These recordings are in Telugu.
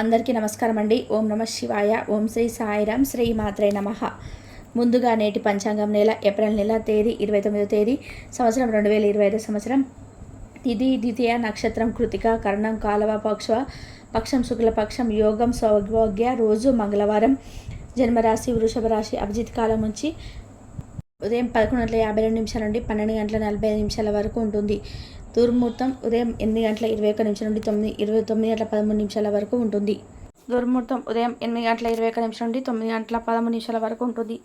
అందరికీ నమస్కారం అండి ఓం నమ శివాయ. ఓం శ్రీ సాయిరాం శ్రీ మాత్రే నమ. ముందుగా నేటి పంచాంగం నెల ఏప్రిల్ నెల తేదీ ఇరవై తొమ్మిదో తేదీ సంవత్సరం రెండు వేల ఇరవై ఐదో సంవత్సరం. తిథి ద్వితీయ నక్షత్రం కృతిక కర్ణం కాలవ పక్ష పక్షం శుక్లపక్షం యోగం సౌభాగ్య రోజు మంగళవారం. జన్మరాశి వృషభ రాశి అభిజిత్ కాలం నుంచి ఉదయం పదకొండు గంటల యాభై రెండు నిమిషాల నుండి పన్నెండు గంటల నలభై ఐదు నిమిషాల వరకు ఉంటుంది. దుర్ముహూర్తం ఉదయం ఎనిమిది గంటల ఇరవై ఒక్క నిమిషం నుండి తొమ్మిది ఇరవై తొమ్మిది గంటల పదమూడు నిమిషాల వరకు ఉంటుంది. దుర్ముహూర్తం ఉదయం ఎనిమిది గంటల ఇరవై ఒక్క నిమిషం నుండి తొమ్మిది గంటల పదమూడు నిమిషాల వరకు ఉంటుంది.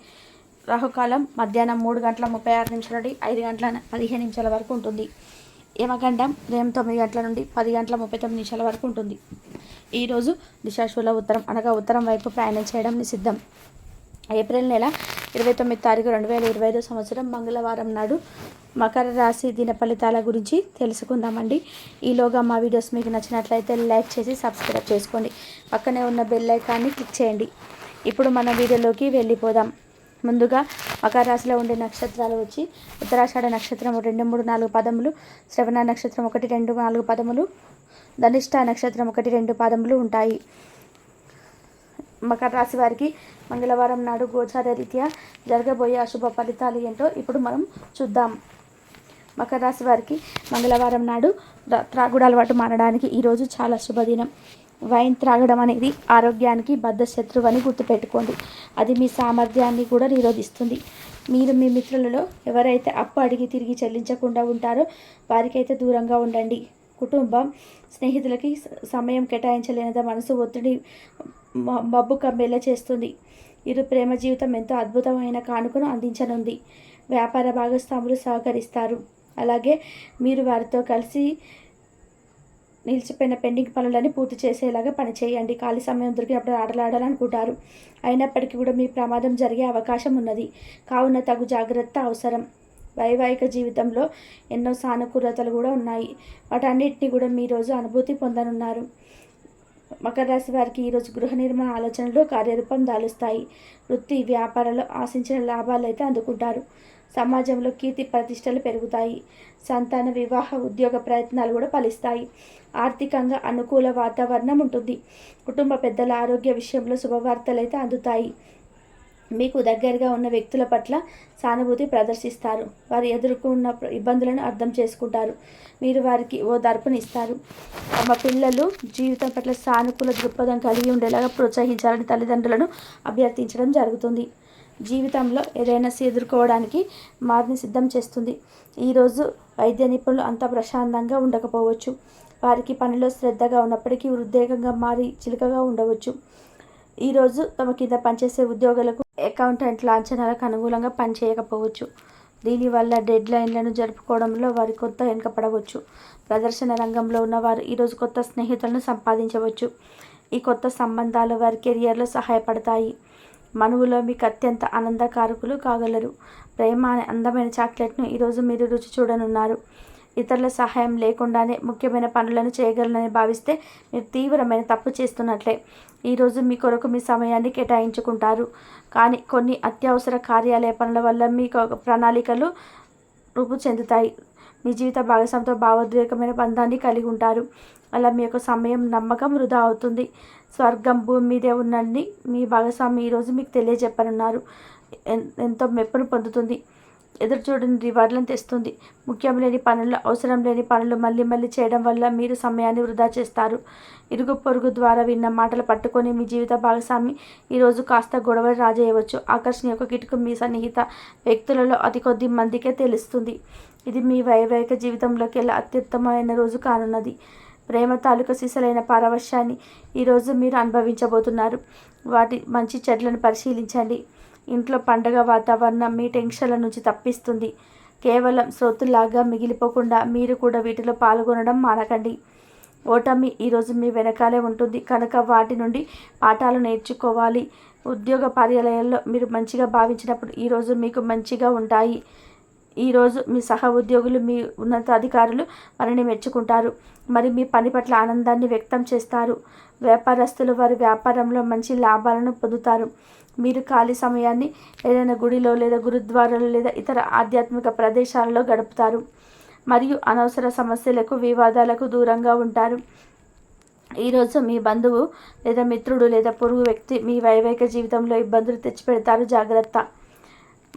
రాహుకాలం మధ్యాహ్నం మూడు గంటల ముప్పై ఆరు నిమిషాల నుండి ఐదు గంటల పదిహేను నిమిషాల వరకు ఉంటుంది. యమగండం ఉదయం తొమ్మిది గంటల నుండి పది గంటల ముప్పై తొమ్మిది నిమిషాల వరకు ఉంటుంది. ఈరోజు దిశాశూల ఉత్తరం అనగా ఉత్తరం వైపు ప్రయాణం చేయడం నిషిద్ధం. ఏప్రిల్ నెల ఇరవై తొమ్మిది తారీఖు రెండు వేల ఇరవై ఐదో సంవత్సరం మంగళవారం నాడు మకర రాశి దిన ఫలితాల గురించి తెలుసుకుందామండి. ఈలోగా మా వీడియోస్ మీకు నచ్చినట్లయితే లైక్ చేసి సబ్స్క్రైబ్ చేసుకోండి. పక్కనే ఉన్న బెల్ ఐకాన్ని క్లిక్ చేయండి. ఇప్పుడు మన వీడియోలోకి వెళ్ళిపోదాం. ముందుగా మకర రాశిలో ఉండే నక్షత్రాలు వచ్చి ఉత్తరాషాఢ నక్షత్రం రెండు మూడు నాలుగు పదములు శ్రవణ నక్షత్రం ఒకటి రెండు నాలుగు పదములు ధనిష్ట నక్షత్రం ఒకటి రెండు పదములు ఉంటాయి. మకర రాశి వారికి మంగళవారం నాడు గోచార రీత్యా జరగబోయే అశుభ ఫలితాలు ఏంటో ఇప్పుడు మనం చూద్దాం. మకర రాశి వారికి మంగళవారం నాడు త్రా- త్రాగుడు అలవాటు మారడానికి ఈరోజు చాలా శుభదినం. వైన్ త్రాగడం అనేది ఆరోగ్యానికి బద్ధ శత్రువు అని గుర్తుపెట్టుకోండి. అది మీ సామర్థ్యాన్ని కూడా నిరోధిస్తుంది. మీరు మీ మిత్రులలో ఎవరైతే అప్పు అడిగి తిరిగి చెల్లించకుండా ఉంటారో వారికైతే దూరంగా ఉండండి. కుటుంబం స్నేహితులకి సమయం కేటాయించలేనంత మనసు ఒత్తిడి మ- మబ్బు కమ్మేలా చేస్తుంది. ఇరు ప్రేమ జీవితం ఎంతో అద్భుతమైన కానుకను అందించనుంది. వ్యాపార భాగస్వాములు సహకరిస్తారు. అలాగే మీరు వారితో కలిసి నిలిచిపోయిన పెండింగ్ పనులని పూర్తి చేసేలాగా పనిచేయండి ఖాళీ సమయం దొరికినప్పుడు ఆటలాడాలనుకుంటారు అయినప్పటికీ కూడా మీ ప్రమాదం జరిగే అవకాశం ఉన్నది. కావున తగు జాగ్రత్త అవసరం. వైవాహిక జీవితంలో ఎన్నో సానుకూలతలు కూడా ఉన్నాయి. వాటన్నిటిని కూడా మీ రోజు అనుభూతి పొందనున్నారు. మకర రాశి వారికి ఈరోజు గృహ నిర్మాణ ఆలోచనలు కార్యరూపం దాలుస్తాయి. వృత్తి వ్యాపారాలు ఆశించిన లాభాలు అయితే అందుకుంటారు. సమాజంలో కీర్తి ప్రతిష్టలు పెరుగుతాయి. సంతాన వివాహ ఉద్యోగ ప్రయత్నాలు కూడా ఫలిస్తాయి. ఆర్థికంగా అనుకూల వాతావరణం ఉంటుంది. కుటుంబ పెద్దల ఆరోగ్య విషయంలో శుభవార్తలు అయితే అందుతాయి. మీకు దగ్గరగా ఉన్న వ్యక్తుల పట్ల సానుభూతి ప్రదర్శిస్తారు. వారు ఎదుర్కొన్న ఇబ్బందులను అర్థం చేసుకుంటారు. మీరు వారికి ఓ దర్పునిస్తారు తమ పిల్లలు జీవితం పట్ల సానుకూల దృక్పథం కలిగి ఉండేలాగా ప్రోత్సహించాలని తల్లిదండ్రులను అభ్యర్థించడం జరుగుతుంది. జీవితంలో ఏదైనా ఎదుర్కోవడానికి మారిని సిద్ధం చేస్తుంది. ఈరోజు వైద్య నిపుణులు అంత ప్రశాంతంగా ఉండకపోవచ్చు. వారికి పనిలో శ్రద్ధగా ఉన్నప్పటికీ ఉద్వేగంగా మారి చిలుకగా ఉండవచ్చు. ఈరోజు తమ కింద పనిచేసే ఉద్యోగులకు అకౌంటెంట్ లాంఛనాలకు అనుకూలంగా పనిచేయకపోవచ్చు. దీనివల్ల డెడ్ లైన్లను జరుపుకోవడంలో వారి కొత్త వెనుకపడవచ్చు ప్రదర్శన రంగంలో ఉన్నవారు ఈరోజు కొత్త స్నేహితులను సంపాదించవచ్చు. ఈ కొత్త సంబంధాలు వారి కెరియర్లో సహాయపడతాయి. మనువులో మీకు అత్యంత ఆనందకారకులు కాగలరు. ప్రేమ అనే అందమైన చాక్లెట్ను ఈరోజు మీరు రుచి చూడనున్నారు. ఇతరుల సహాయం లేకుండానే ముఖ్యమైన పనులను చేయగలనని భావిస్తే మీరు తీవ్రమైన తప్పు చేస్తున్నట్లే. ఈరోజు మీ కొరకు మీ సమయాన్ని కేటాయించుకుంటారు. కానీ కొన్ని అత్యవసర కార్యాలయ పనుల వల్ల మీకు ఒక ప్రణాళికలు రూపు చెందుతాయి. మీ జీవిత భాగస్వామితో భావోద్వేగమైన బంధాన్ని కలిగి ఉంటారు. అలా మీ యొక్క సమయం నమ్మకం వృధా అవుతుంది. స్వర్గం భూమి మీదే ఉన్నన్ని మీ భాగస్వామి ఈరోజు మీకు తెలియజెప్పనున్నారు. ఎంతో మెప్పును పొందుతుంది. ఎదురు చూడని రివార్డులను తెస్తుంది. ముఖ్యం లేని పనులు అవసరం లేని పనులు మళ్ళీ మళ్ళీ చేయడం వల్ల మీరు సమయాన్ని వృధా చేస్తారు. ఇరుగు పొరుగు ద్వారా విన్న మాటలు పట్టుకొని మీ జీవిత భాగస్వామి ఈరోజు కాస్త గొడవ రాజేయవచ్చు. ఆకర్షణ యొక్క కిటుకు మీ సన్నిహిత వ్యక్తులలో అతి కొద్ది మందికే తెలుస్తుంది. ఇది మీ వైవాహిక జీవితంలోకి వెళ్ళి అత్యుత్తమమైన రోజు కానున్నది. ప్రేమ తాలూకా సిసలైన పారవశ్యాన్ని ఈరోజు మీరు అనుభవించబోతున్నారు. వాటి మంచి చెట్లను పరిశీలించండి. ఇంట్లో పండగ వాతావరణం మీ టెన్షన్ల నుంచి తప్పిస్తుంది. కేవలం శ్రోతులాగా మిగిలిపోకుండా మీరు కూడా వీటిలో పాల్గొనడం మానకండి. ఓటమి ఈరోజు మీ వెనకాలే ఉంటుంది. కనుక వాటి నుండి పాఠాలు నేర్చుకోవాలి. ఉద్యోగ కార్యాలయాల్లో మీరు మంచిగా భావించినప్పుడు ఈరోజు మీకు మంచిగా ఉంటాయి. ఈరోజు మీ సహ ఉద్యోగులు మీ ఉన్నతాధికారులు మనని మెచ్చుకుంటారు. మరి మీ పని పట్ల ఆనందాన్ని వ్యక్తం చేస్తారు. వ్యాపారస్తులు వారి వ్యాపారంలో మంచి లాభాలను పొందుతారు. మీరు ఖాళీ సమయాన్ని ఏదైనా గుడిలో లేదా గురుద్వారాలో లేదా ఇతర ఆధ్యాత్మిక ప్రదేశాలలో గడుపుతారు. మరియు అనవసర సమస్యలకు వివాదాలకు దూరంగా ఉంటారు. ఈరోజు మీ బంధువు లేదా మిత్రుడు లేదా పొరుగు వ్యక్తి మీ వైవాహిక జీవితంలో ఇబ్బందులు తెచ్చిపెడతారు. జాగ్రత్త.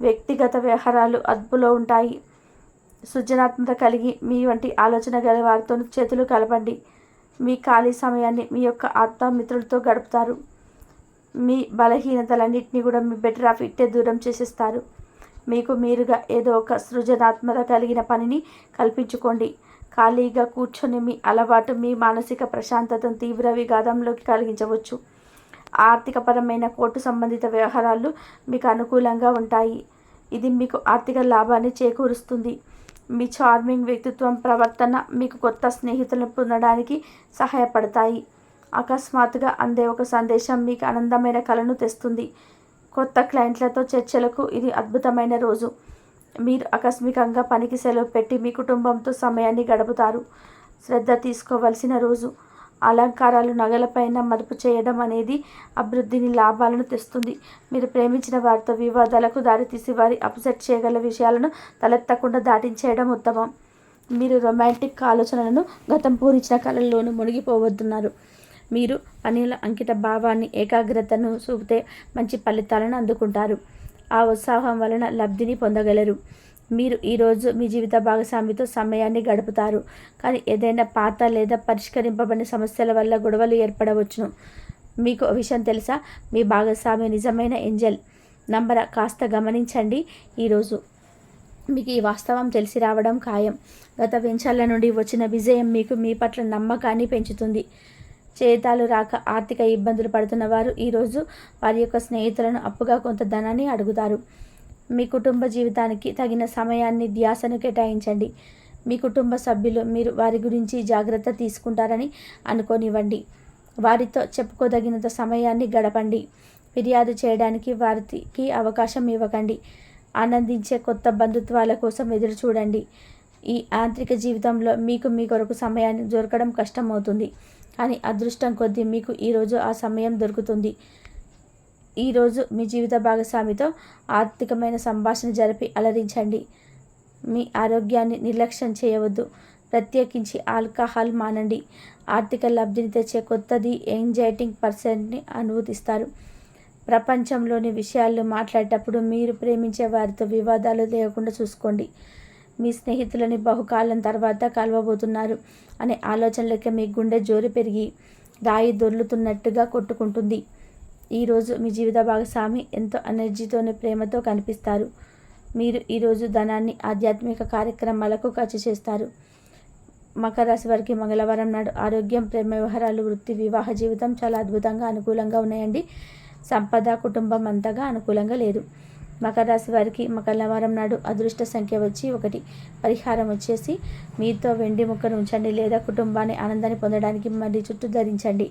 వ్యక్తిగత వ్యవహారాలు అదుపులో ఉంటాయి. సృజనాత్మక కలిగి మీ వంటి ఆలోచన గల వారితో చేతులు కలపండి. మీ ఖాళీ సమయాన్ని మీ యొక్క ఆత్మమిత్రులతో గడుపుతారు. మీ బలహీనతలన్నింటినీ కూడా మీ బెటర్ ఆఫ్ ఇట్టే దూరం చేసేస్తారు. మీకు మీరుగా ఏదో ఒక సృజనాత్మక కలిగిన పనిని కల్పించుకోండి. ఖాళీగా కూర్చొని మీ అలవాటు మీ మానసిక ప్రశాంతతను తీవ్ర విఘాతంలోకి కలిగించవచ్చు. ఆర్థికపరమైన కోర్టు సంబంధిత వ్యవహారాలు మీకు అనుకూలంగా ఉంటాయి. ఇది మీకు ఆర్థిక లాభాన్ని చేకూరుస్తుంది. మీ చార్మింగ్ వ్యక్తిత్వం ప్రవర్తన మీకు కొత్త స్నేహితులను పొందడానికి సహాయపడతాయి. అకస్మాత్తుగా అందే ఒక సందేశం మీకు ఆనందమైన కళను తెస్తుంది. కొత్త క్లయింట్లతో చర్చలకు ఇది అద్భుతమైన రోజు. మీరు ఆకస్మికంగా పనికి సెలవు పెట్టి మీ కుటుంబంతో సమయాన్ని గడుపుతారు. శ్రద్ధ తీసుకోవలసిన రోజు. అలంకారాలు నగలపైన మదుపు చేయడం అనేది అభివృద్ధిని లాభాలను తెస్తుంది. మీరు ప్రేమించిన వారితో వివాదాలకు దారితీసి వారి అప్సెట్ చేయగల విషయాలను తలెత్తకుండా దాటించేయడం ఉత్తమం. మీరు రొమాంటిక్ ఆలోచనలను గతం పూరించిన కళల్లోనూ మునిగిపోవద్దున్నారు. మీరు పనిల అంకిత భావాన్ని ఏకాగ్రతను చూపితే మంచి ఫలితాలను అందుకుంటారు. ఆ ఉత్సాహం వలన లబ్ధిని పొందగలరు. మీరు ఈరోజు మీ జీవిత భాగస్వామితో సమయాన్ని గడుపుతారు. కానీ ఏదైనా పాత లేదా పరిష్కరింపబడిన సమస్యల వల్ల గొడవలు ఏర్పడవచ్చును. మీకు విషయం తెలుసా? మీ భాగస్వామి నిజమైన ఏంజల్. నంబర్ కాస్త గమనించండి ఈరోజు మీకు ఈ వాస్తవం తెలిసి రావడం ఖాయం. గత వెంచాల నుండి వచ్చిన విజయం మీకు మీ పట్ల నమ్మకాన్ని పెంచుతుంది. చేతాలు రాక ఆర్థిక ఇబ్బందులు పడుతున్న వారు ఈరోజు వారి యొక్క స్నేహితులను అప్పుగా కొంత ధనాన్ని అడుగుతారు. మీ కుటుంబ జీవితానికి తగిన సమయాన్ని ధ్యాసను కేటాయించండి. మీ కుటుంబ సభ్యులు మీరు వారి గురించి జాగ్రత్త తీసుకుంటారని అనుకోనివ్వండి. వారితో చెప్పుకోదగినంత సమయాన్ని గడపండి. ఫిర్యాదు చేయడానికి వారికి అవకాశం ఇవ్వకండి. ఆనందించే కొత్త బంధుత్వాల కోసం ఎదురు చూడండి. ఈ యాంత్రిక జీవితంలో మీకు మీ కొరకు సమయాన్ని దొరకడం కష్టమవుతుంది. కానీ అదృష్టం కొద్దీ మీకు ఈరోజు ఆ సమయం దొరుకుతుంది. ఈరోజు మీ జీవిత భాగస్వామితో ఆర్థికమైన సంభాషణ జరిపి అలరించండి. మీ ఆరోగ్యాన్ని నిర్లక్ష్యం చేయవద్దు. ప్రత్యేకించి ఆల్కహాల్ మానండి. ఆర్థిక లబ్ధిని తెచ్చే కొత్తది ఎంజైటింగ్ పర్సెంట్ని అనుమతిస్తారు ప్రపంచంలోని విషయాలు మాట్లాడేటప్పుడు మీరు ప్రేమించే వారితో వివాదాలు లేకుండా చూసుకోండి. మీ స్నేహితులని బహుకాలం తర్వాత కలవబోతున్నారు అనే ఆలోచనలకే మీ గుండె జోరు పెరిగి రాయి దొర్లుతున్నట్టుగా కొట్టుకుంటుంది. ఈరోజు మీ జీవిత భాగస్వామి ఎంతో ఎనర్జీతోనే ప్రేమతో కనిపిస్తారు. మీరు ఈరోజు ధనాన్ని ఆధ్యాత్మిక కార్యక్రమాలకు ఖర్చు చేస్తారు. మకర రాశి వారికి మంగళవారం నాడు ఆరోగ్యం ప్రేమ వ్యవహారాలు వృత్తి వివాహ జీవితం చాలా అద్భుతంగా అనుకూలంగా ఉన్నాయండి. సంపద కుటుంబం అంతగా అనుకూలంగా లేదు. మకర రాశి వారికి మంగళవారం నాడు అదృష్ట సంఖ్య వచ్చి ఒకటి. పరిహారం వచ్చేసి మీతో వెండి ముక్కను ఉంచండి లేదా కుటుంబాన్ని ఆనందాన్ని పొందడానికి మరి చుట్టూ ధరించండి.